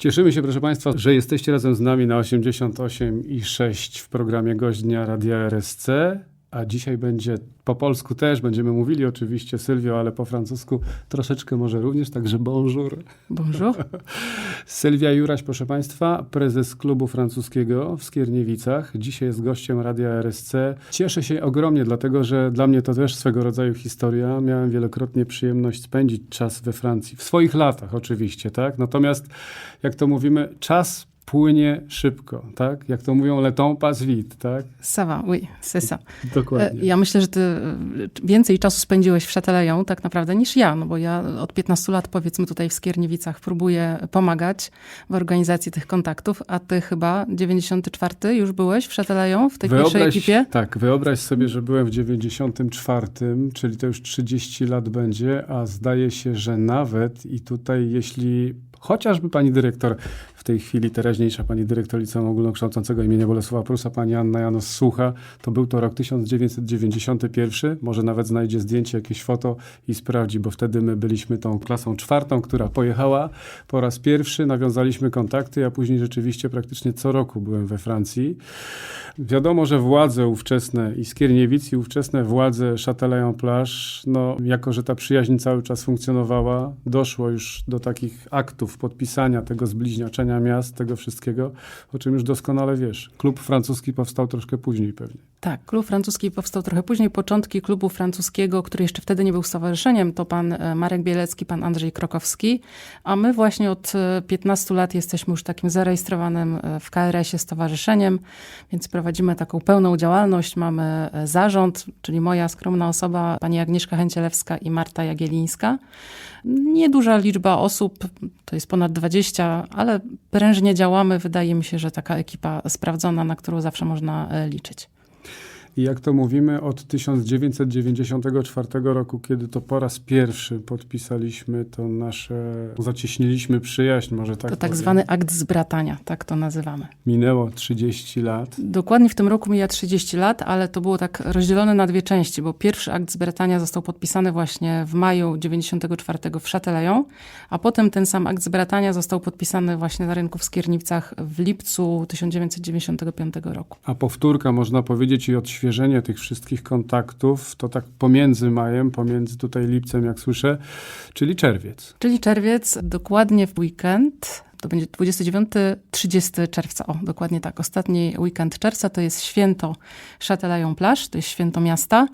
Cieszymy się, proszę Państwa, że jesteście razem z nami na 88 i 6 w programie Gość Dnia Radia RSC. A dzisiaj będzie po polsku też, będziemy mówili oczywiście Sylwio, ale po francusku troszeczkę może również, także bonjour. Bonjour. Sylwia Juraś, proszę Państwa, prezes klubu francuskiego w Skierniewicach. Dzisiaj jest gościem Radia RSC. Cieszę się ogromnie, dlatego że dla mnie to też swego rodzaju historia. Miałem wielokrotnie przyjemność spędzić czas we Francji. W swoich latach oczywiście, tak? Natomiast, jak to mówimy, czas płynie szybko, tak? Jak to mówią, le temps passe vite, tak? Ça va, oui, c'est ça. Dokładnie. E, Ja myślę, że ty e, więcej czasu spędziłeś w Châtelaillon tak naprawdę niż ja, no bo ja od 15 lat powiedzmy tutaj w Skierniewicach próbuję pomagać w organizacji tych kontaktów, a ty chyba 94 już byłeś w Châtelaillon w tej pierwszej ekipie? Tak, wyobraź sobie, że byłem w 94, czyli to już 30 lat będzie, a zdaje się, że nawet i tutaj jeśli chociażby pani dyrektor, w tej chwili teraźniejsza pani dyrektor Liceum Ogólnokształcącego imienia Bolesława Prusa, pani Anna Janos słucha, to był to rok 1991, może nawet znajdzie zdjęcie, jakieś foto i sprawdzi, bo wtedy my byliśmy tą klasą czwartą, która pojechała po raz pierwszy, nawiązaliśmy kontakty, a później rzeczywiście praktycznie co roku byłem we Francji. Wiadomo, że władze ówczesne i Skierniewic i ówczesne władze Châtelaillon Plage, no jako, że ta przyjaźń cały czas funkcjonowała, doszło już do takich aktów podpisania tego zbliźniaczenia miast, tego wszystkiego, o czym już doskonale wiesz. Klub francuski powstał troszkę później pewnie. Tak, klub francuski powstał trochę później. Początki klubu francuskiego, który jeszcze wtedy nie był stowarzyszeniem, to pan e, Marek Bielecki, pan Andrzej Krokowski, a my właśnie od e, 15 lat jesteśmy już takim zarejestrowanym e, w KRS-ie stowarzyszeniem, więc prowadzimy taką pełną działalność. Mamy e, zarząd, czyli moja skromna osoba, pani Agnieszka Chęcielewska i Marta Jagielińska. Nieduża liczba osób, to jest ponad 20, ale prężnie działamy. Wydaje mi się, że taka ekipa sprawdzona, na którą zawsze można e, liczyć. I jak to mówimy, od 1994 roku, kiedy to po raz pierwszy podpisaliśmy to nasze, zacieśniliśmy przyjaźń, może tak To tak powiem. zwany akt zbratania, tak to nazywamy. Minęło 30 lat. Dokładnie w tym roku mija 30 lat, ale to było tak rozdzielone na dwie części, bo pierwszy akt zbratania został podpisany właśnie w maju 94 w Châtelaillon, a potem ten sam akt zbratania został podpisany właśnie na rynku w Skierniewcach w lipcu 1995 roku. A powtórka, można powiedzieć, i odświeżenie tych wszystkich kontaktów, to tak pomiędzy majem, pomiędzy tutaj lipcem, jak słyszę, czyli czerwiec. Czyli czerwiec, dokładnie w weekend, to będzie 29-30 czerwca, o dokładnie tak, ostatni weekend czerwca to jest święto Châtelaillon Plage, to jest święto miasta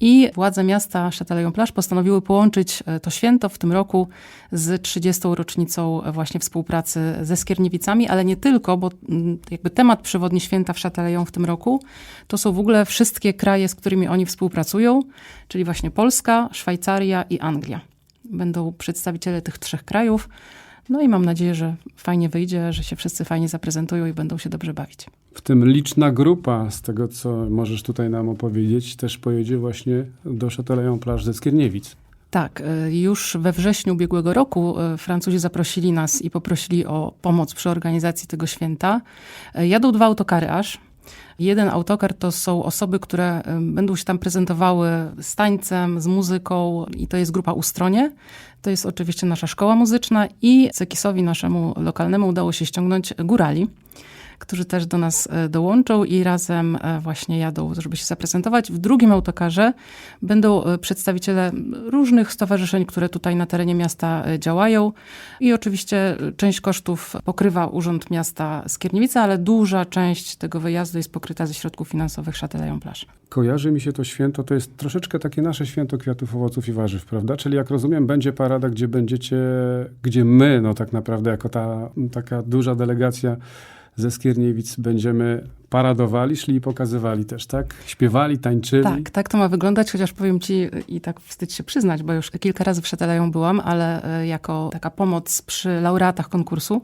i władze miasta Châtelaillon Plage postanowiły połączyć e, to święto w tym roku z 30. rocznicą właśnie współpracy ze Skierniewicami, ale nie tylko, bo mm, jakby temat przewodni święta w Châtelaillon w tym roku to są w ogóle wszystkie kraje, z którymi oni współpracują, czyli właśnie Polska, Szwajcaria i Anglia. Będą przedstawiciele tych trzech krajów. No i mam nadzieję, że fajnie wyjdzie, że się wszyscy fajnie zaprezentują i będą się dobrze bawić. W tym liczna grupa, z tego co możesz tutaj nam opowiedzieć, też pojedzie właśnie do Châtelaillon Plage ze Skierniewic. Tak, y, już we wrześniu ubiegłego roku y, Francuzi zaprosili nas i poprosili o pomoc przy organizacji tego święta. Y, Jadą dwa autokary aż. Jeden autokar to są osoby, które będą się tam prezentowały z tańcem, z muzyką i to jest grupa Ustronie. To jest oczywiście nasza szkoła muzyczna i Cekisowi naszemu lokalnemu udało się ściągnąć górali którzy też do nas e, dołączą i razem e, właśnie jadą, żeby się zaprezentować. W drugim autokarze będą e, przedstawiciele różnych stowarzyszeń, które tutaj na terenie miasta działają i oczywiście część kosztów pokrywa Urząd Miasta Skierniewica, ale duża część tego wyjazdu jest pokryta ze środków finansowych Châtelaillon Plage. Kojarzy mi się to święto, to jest troszeczkę takie nasze święto kwiatów, owoców i warzyw, prawda? Czyli jak rozumiem, będzie parada, gdzie będziecie, gdzie my, no tak naprawdę, jako ta taka duża delegacja ze Skierniewic będziemy paradowali, szli i pokazywali też, tak? Śpiewali, tańczyli. Tak, tak to ma wyglądać, chociaż powiem ci i tak wstyd się przyznać, bo już kilka razy w Châtelaillon byłam, ale e, jako taka pomoc przy laureatach konkursu,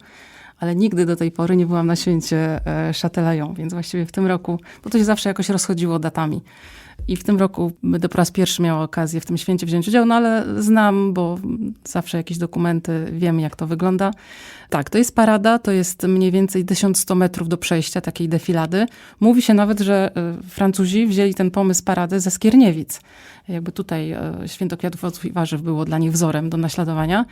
ale nigdy do tej pory nie byłam na święcie e, Châtelaillon, więc właściwie w tym roku, bo to się zawsze jakoś rozchodziło datami. I w tym roku będę po raz pierwszy miała okazję w tym święcie wziąć udział, no ale znam, bo zawsze jakieś dokumenty, wiem jak to wygląda. Tak, to jest parada, to jest mniej więcej 1100 metrów do przejścia takiej defilady. Mówi się nawet, że y, Francuzi wzięli ten pomysł parady ze Skierniewic. Jakby tutaj y, Święto Kwiatów Owoców i Warzyw było dla nich wzorem do naśladowania.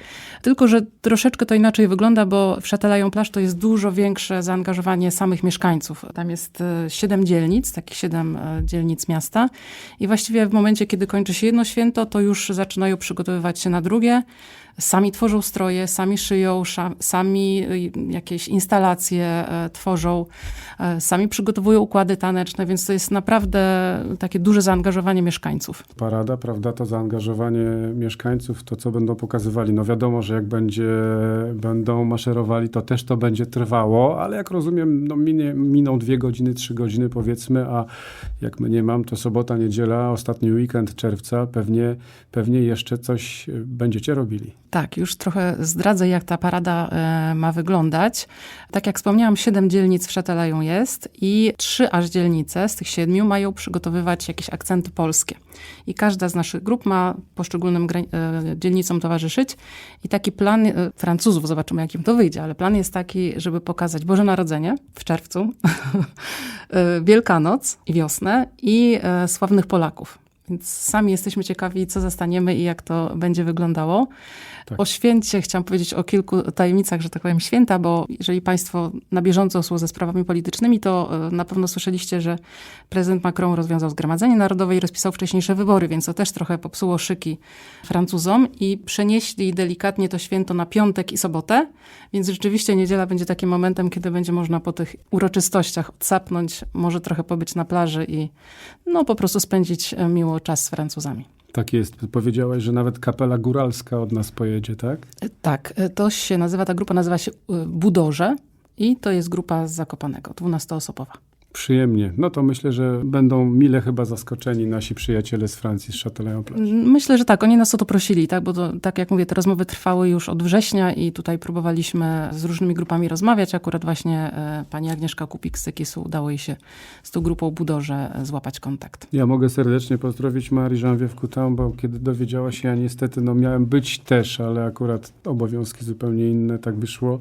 Tylko, że troszeczkę to inaczej wygląda, bo w Châtelaillon Plage to jest dużo większe zaangażowanie samych mieszkańców. Tam jest y, siedem dzielnic, takich siedem y, dzielnic miasta i właściwie w momencie, kiedy kończy się jedno święto, to już zaczynają przygotowywać się na drugie. Sami tworzą stroje, sami szyją, sami jakieś instalacje e, tworzą, e, sami przygotowują układy taneczne, więc to jest naprawdę takie duże zaangażowanie mieszkańców. Parada, prawda, to zaangażowanie mieszkańców, to co będą pokazywali. No wiadomo, że jak będzie, będą maszerowali, to też to będzie trwało, ale jak rozumiem, no minie, miną dwie godziny, trzy godziny powiedzmy, a jak my nie mam, to sobota, niedziela, ostatni weekend czerwca, pewnie, pewnie jeszcze coś y, będziecie robili. Tak, już trochę zdradzę, jak ta parada e, ma wyglądać. Tak jak wspomniałam, siedem dzielnic w Châtelaillon jest i trzy aż dzielnice z tych siedmiu mają przygotowywać jakieś akcenty polskie. I każda z naszych grup ma poszczególnym e, dzielnicom towarzyszyć. I taki plan e, Francuzów, zobaczymy jak im to wyjdzie, ale plan jest taki, żeby pokazać Boże Narodzenie w czerwcu, e, Wielkanoc i wiosnę i sławnych Polaków. Więc sami jesteśmy ciekawi, co zastaniemy i jak to będzie wyglądało. Tak. O święcie chciałam powiedzieć o kilku tajemnicach, że tak powiem, święta, bo jeżeli Państwo na bieżąco są ze sprawami politycznymi, to e, na pewno słyszeliście, że prezydent Macron rozwiązał Zgromadzenie Narodowe i rozpisał wcześniejsze wybory, więc to też trochę popsuło szyki Francuzom i przenieśli delikatnie to święto na piątek i sobotę, więc rzeczywiście niedziela będzie takim momentem, kiedy będzie można po tych uroczystościach odsapnąć, może trochę pobyć na plaży i no po prostu spędzić e, miło czas z Francuzami. Tak jest. Powiedziałaś, że nawet kapela góralska od nas pojedzie, tak? E, Tak, e, to się nazywa, ta grupa nazywa się e, Budorze i to jest grupa z Zakopanego, 12-osobowa. Przyjemnie. No to myślę, że będą mile chyba zaskoczeni nasi przyjaciele z Francji, z Châtelaillon Plage. Myślę, że tak, oni nas o to prosili, tak, bo to, tak jak mówię, te rozmowy trwały już od września i tutaj próbowaliśmy z różnymi grupami rozmawiać. Akurat właśnie e, pani Agnieszka Kupik z Sekisu udało jej się z tą grupą Budorze e, złapać kontakt. Ja mogę serdecznie pozdrowić Marii Jean-Vive Coutin, bo kiedy dowiedziała się, ja niestety no, miałem być też, ale akurat obowiązki zupełnie inne, tak wyszło,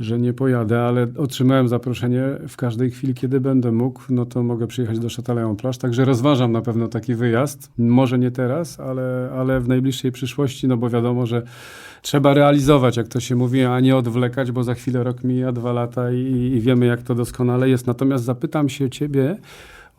że nie pojadę, ale otrzymałem zaproszenie w każdej chwili, kiedy będę mógł, no to mogę przyjechać do Châtelaillon Plage, także rozważam na pewno taki wyjazd. Może nie teraz, ale, ale w najbliższej przyszłości, no bo wiadomo, że trzeba realizować, jak to się mówi, a nie odwlekać, bo za chwilę rok mija, dwa lata i, i wiemy, jak to doskonale jest. Natomiast zapytam się ciebie,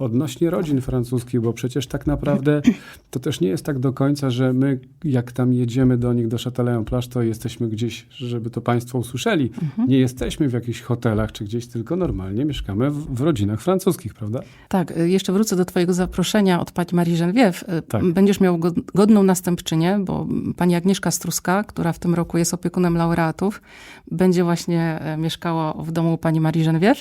odnośnie rodzin francuskich, bo przecież tak naprawdę to też nie jest tak do końca, że my jak tam jedziemy do nich, do Châtelaillon Plage, to jesteśmy gdzieś, żeby to państwo usłyszeli. Nie jesteśmy w jakichś hotelach czy gdzieś, tylko normalnie mieszkamy w, w rodzinach francuskich, prawda? Tak, y, jeszcze wrócę do twojego zaproszenia od pani Marii Genevieve. Y, Tak. Będziesz miał go- godną następczynię, bo pani Agnieszka Struska, która w tym roku jest opiekunem laureatów, będzie właśnie e, mieszkała w domu pani Marii Genevieve.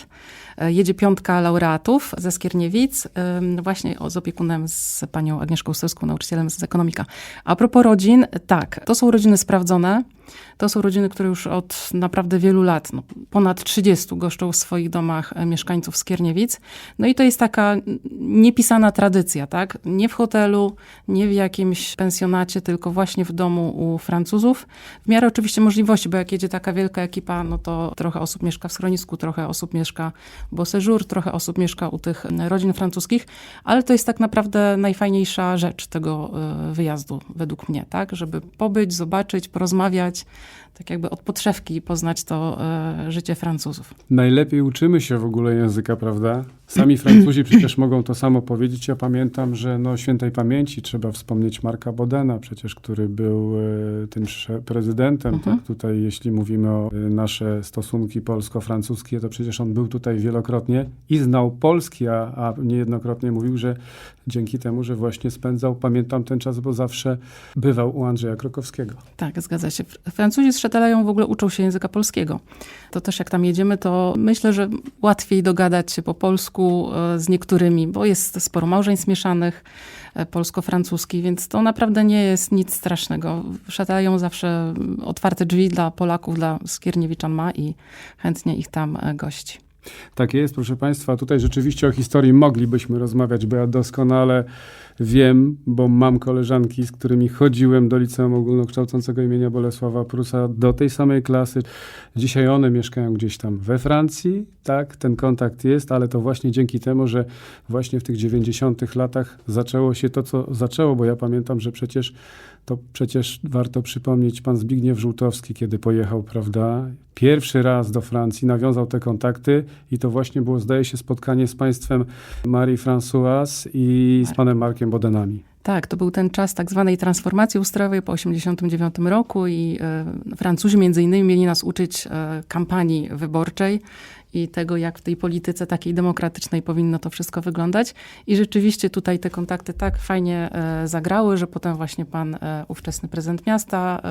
E, Jedzie piątka laureatów ze Skierniewic, ym, właśnie z opiekunem z panią Agnieszką Struską, nauczycielem z ekonomika. A propos rodzin, tak, to są rodziny sprawdzone. To są rodziny, które już od naprawdę wielu lat, no, ponad 30 goszczą w swoich domach e, mieszkańców Skierniewic. No i to jest taka niepisana tradycja, tak? Nie w hotelu, nie w jakimś pensjonacie, tylko właśnie w domu u Francuzów. W miarę oczywiście możliwości, bo jak jedzie taka wielka ekipa, no to trochę osób mieszka w schronisku, trochę osób mieszka bo séjour, trochę osób mieszka u tych e, rodzin francuskich, ale to jest tak naprawdę najfajniejsza rzecz tego e, wyjazdu, według mnie, tak? Żeby pobyć, zobaczyć, porozmawiać, tak jakby od podszewki poznać to e, życie Francuzów. Najlepiej uczymy się w ogóle języka, prawda? Sami Francuzi przecież mogą to samo powiedzieć. Ja pamiętam, że no świętej pamięci trzeba wspomnieć Marka Bodena, przecież, który był e, tym prezydentem. Mhm. Tak? Tutaj, jeśli mówimy o e, nasze stosunki polsko-francuskie, to przecież on był tutaj wielokrotnie i znał polski, a, a niejednokrotnie mówił, że dzięki temu, że właśnie spędzał, pamiętam ten czas, bo zawsze bywał u Andrzeja Krokowskiego. Tak, zgadza się. Fr- Francuzi z Châtelaillon w ogóle uczą się języka polskiego. To też jak tam jedziemy, to myślę, że łatwiej dogadać się po polsku e, z niektórymi, bo jest sporo małżeństw mieszanych, e, polsko-francuskich, więc to naprawdę nie jest nic strasznego. Châtelaillon zawsze otwarte drzwi dla Polaków, dla Skierniewiczan ma i chętnie ich tam e, gości. Tak jest, proszę Państwa. Tutaj rzeczywiście o historii moglibyśmy rozmawiać, bo ja doskonale wiem, bo mam koleżanki, z którymi chodziłem do liceum ogólnokształcącego imienia Bolesława Prusa, do tej samej klasy. Dzisiaj one mieszkają gdzieś tam we Francji, tak, ten kontakt jest, ale to właśnie dzięki temu, że właśnie w tych 90 latach zaczęło się to, co zaczęło, bo ja pamiętam, że przecież to przecież warto przypomnieć, pan Zbigniew Żółtowski, kiedy pojechał, prawda, pierwszy raz do Francji, nawiązał te kontakty i to właśnie było, zdaje się, spotkanie z państwem Marie Françoise i z panem Markiem Bodenami. Tak, to był ten czas tak zwanej transformacji ustrojowej po 1989 roku i e, Francuzi między innymi mieli nas uczyć e, kampanii wyborczej i tego, jak w tej polityce takiej demokratycznej powinno to wszystko wyglądać. I rzeczywiście tutaj te kontakty tak fajnie e, zagrały, że potem właśnie pan ówczesny prezydent miasta,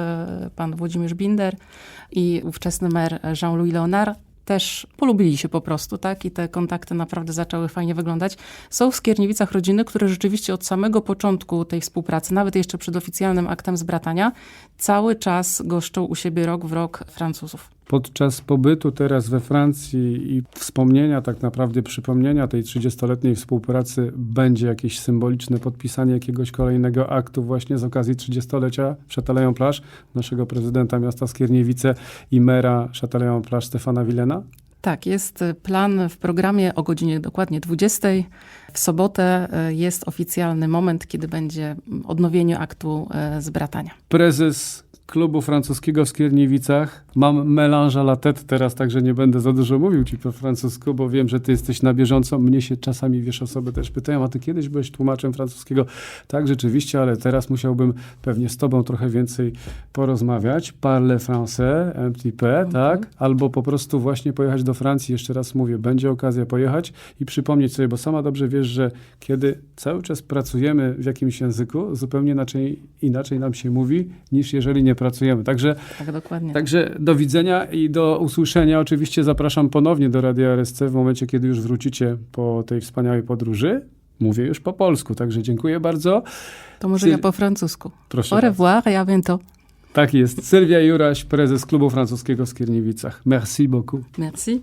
pan Włodzimierz Binder i ówczesny mer Jean-Louis Leonard też polubili się po prostu, tak? I te kontakty naprawdę zaczęły fajnie wyglądać. Są w Skierniewicach rodziny, które rzeczywiście od samego początku tej współpracy, nawet jeszcze przed oficjalnym aktem zbratania, cały czas goszczą u siebie rok w rok Francuzów. Podczas pobytu teraz we Francji i wspomnienia, tak naprawdę przypomnienia tej 30-letniej współpracy, będzie jakieś symboliczne podpisanie jakiegoś kolejnego aktu właśnie z okazji 30-lecia Chatelajon Plaż, naszego prezydenta miasta Skierniewice i mera Chatelajon Plaż Stefana Wilena? Tak, jest plan w programie o godzinie dokładnie 20. W sobotę e, jest oficjalny moment, kiedy będzie odnowienie aktu e, zbratania. Prezes klubu francuskiego w Skierniewicach. Mam melange à la tête teraz, także nie będę za dużo mówił ci po francusku, bo wiem, że ty jesteś na bieżąco. Mnie się czasami, wiesz, osoby też pytają, a ty kiedyś byłeś tłumaczem francuskiego? Tak, rzeczywiście, ale teraz musiałbym pewnie z tobą trochę więcej porozmawiać. Parle français, un petit peu, tak? Albo po prostu właśnie pojechać do Francji. Jeszcze raz mówię, będzie okazja pojechać i przypomnieć sobie, bo sama dobrze wiesz, że kiedy cały czas pracujemy w jakimś języku, zupełnie inaczej, inaczej nam się mówi, niż jeżeli nie pracujemy. Także, Tak, dokładnie. także do widzenia i do usłyszenia. Oczywiście zapraszam ponownie do Radia RSC w momencie, kiedy już wrócicie po tej wspaniałej podróży. Mówię już po polsku, także dziękuję bardzo. To może Sy- ja po francusku. Proszę Au revoir à bientôt. Tak jest. Sylwia Juraś, prezes klubu francuskiego w Skierniewicach. Merci beaucoup. Merci.